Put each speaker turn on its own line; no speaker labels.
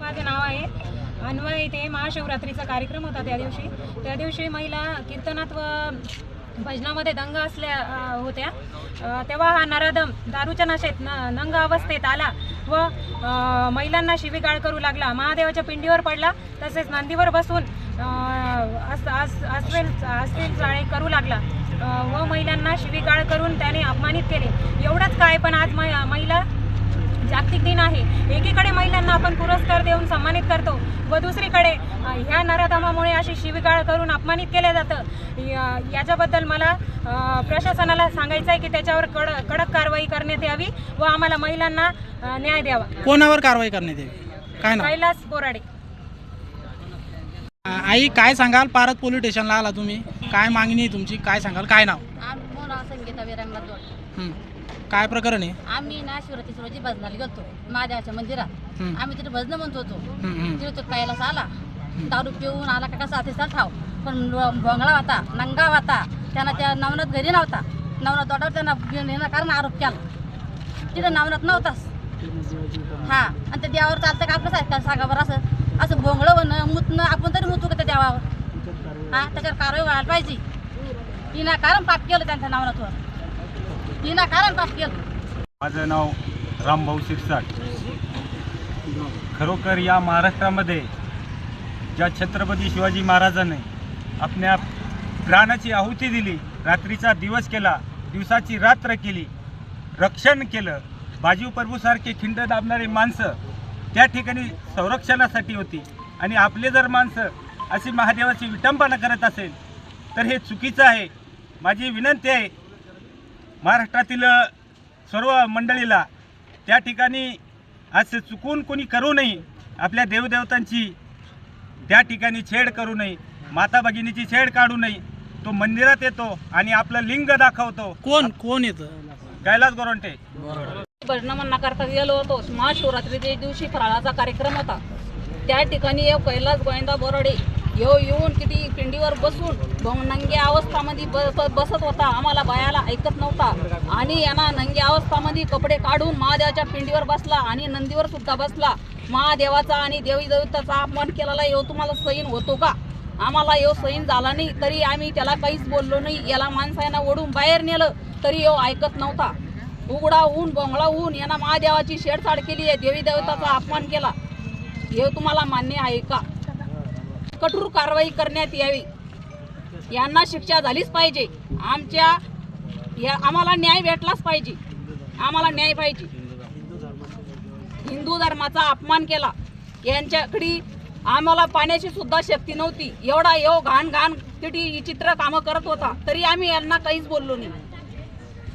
माझं नाव आहे अन्वय. इथे महाशिवरात्रीचा कार्यक्रम होता त्या दिवशी. त्या दिवशी महिला कीर्तनात व भजनामध्ये दंग असल्या होत्या. तेव्हा हा नराधम दारूच्या नशेत न नंग अवस्थेत आला व महिलांना शिवीगाळ करू लागला. महादेवाच्या पिंडीवर पडला. तसेच नंदीवर बसून अस्वेल अस्वेल जाळे करू लागला. व महिलांना शिवीगाळ करून त्याने अपमानित केले. एवढंच काय पण आज महिला जागतिक दिन आहे. एकीकडे महिलांना आपण पुरस्कार देऊन सन्मानित करतो व दुसरीकडे ह्या नराधमामुळे अशी शिवीगाळ करून अपमानित केलं जातं. याच्याबद्दल मला प्रशासनाला सांगायचं आहे की त्याच्यावर कड कडक कारवाई करण्यात यावी व आम्हाला महिलांना न्याय द्यावा.
कोणावर कारवाई करण्यात यावी? काय
कैलास बोराडे.
आई काय सांगाल? पारत पोलीस स्टेशनला आला तुम्ही. काय मागणी आहे तुमची? काय सांगाल? काय नाव?
आम्ही संगीता विरांगला जोड.
हं. काय प्रकरण आहे?
आम्ही ना शिवरात्री रोजी भजनाला गेलतो. महादेवाच्या मंदिरात.
हं.
आम्ही तिथे भजन म्हणत होतो.
हं, हं.
तिथे तो कैलास आला. दारू पिऊन आला का कसा अतिसा ठाव. पण लो- भोंगळा होता नंगा होता. त्यांना त्या नवनाथ घरी नव्हता. नवनाथ तोटावर त्यांना कारण आरोप केला. तिथं नवनाथ नव्हताच. हा. आणि त्या देवावर चालतं का आपलं सारखं सांगा बरं असं. असं भोंगळं होणं आपण तरी मुतू का त्या देवावर हा त्याच्यावर कारवाई व्हायला पाहिजे. विनाकारण पाप केलं त्यांच्या नवनाथवर. विनाकारण पाप केलं.
माझं नाव रामभाऊ शिरसाट. खरोखर या महाराष्ट्रामध्ये ज्या छत्रपती शिवाजी महाराजांनी आपल्या प्राणाची आहुती दिली रात्रीचा दिवस केला दिवसाची रात्र केली रक्षण केलं बाजीव प्रभूसारखे खिंड दाबणारी माणसं त्या ठिकाणी संरक्षणासाठी होती. आणि आपले जर माणसं अशी महादेवाची विटंबना करत असेल तर हे चुकीचं आहे. माझी विनंती आहे महाराष्ट्रातील सर्व मंडळीला त्या ठिकाणी असं चुकून कोणी करू नये आपल्या देवदेवतांची त्या ठिकाणी छेड करू नये माता भगिनीची छेड काढू नये. तो मंदिरात येतो आणि आपलं लिंग दाखवतो.
कोण कोण येतं?
कैलास गोरंटे
भजन म्हणण्याकरता गेलो होतो. महाशिवरात्रीच्या दिवशी फराळाचा कार्यक्रम होता. त्या ठिकाणी कैलास गोविंदा बोराडे येऊ येऊन किती पिंडीवर बसून भोंग- नंग्या अवस्थामध्ये ब- बसत होता. आम्हाला बायाला ऐकत नव्हता. आणि यांना नंग्या अवस्थामध्ये कपडे काढून महादेवाच्या पिंडीवर बसला आणि नंदीवर सुद्धा बसला. महादेवाचा आणि देवी देवताचा अपमान केलेला येऊ तुम्हाला सैन होतो का? आम्हाला येऊ सैन झाला नाही तरी आम्ही त्याला काहीच बोललो नाही. याला माणसांना ओढून बाहेर नेलं तरी येऊ ऐकत नव्हता. उघडा ऊन बोंगळा ऊन यांना महादेवाची शेडछाड केली आहे. देवी देवताचा अपमान केला. हे तुम्हाला मान्य आहे का? कठोर कारवाई करण्यात यावी. यांना शिक्षा झालीच पाहिजे. आमच्या या आम्हाला न्याय भेटलाच पाहिजे. आम्हाला न्याय पाहिजे. हिंदू धर्माचा अपमान केला. यांच्याकडे आम्हाला पाण्याची सुद्धा शक्ती नव्हती. एवढा येऊ घाण घाण किती चित्र कामं करत होता. तरी आम्ही यांना काहीच बोललो नाही.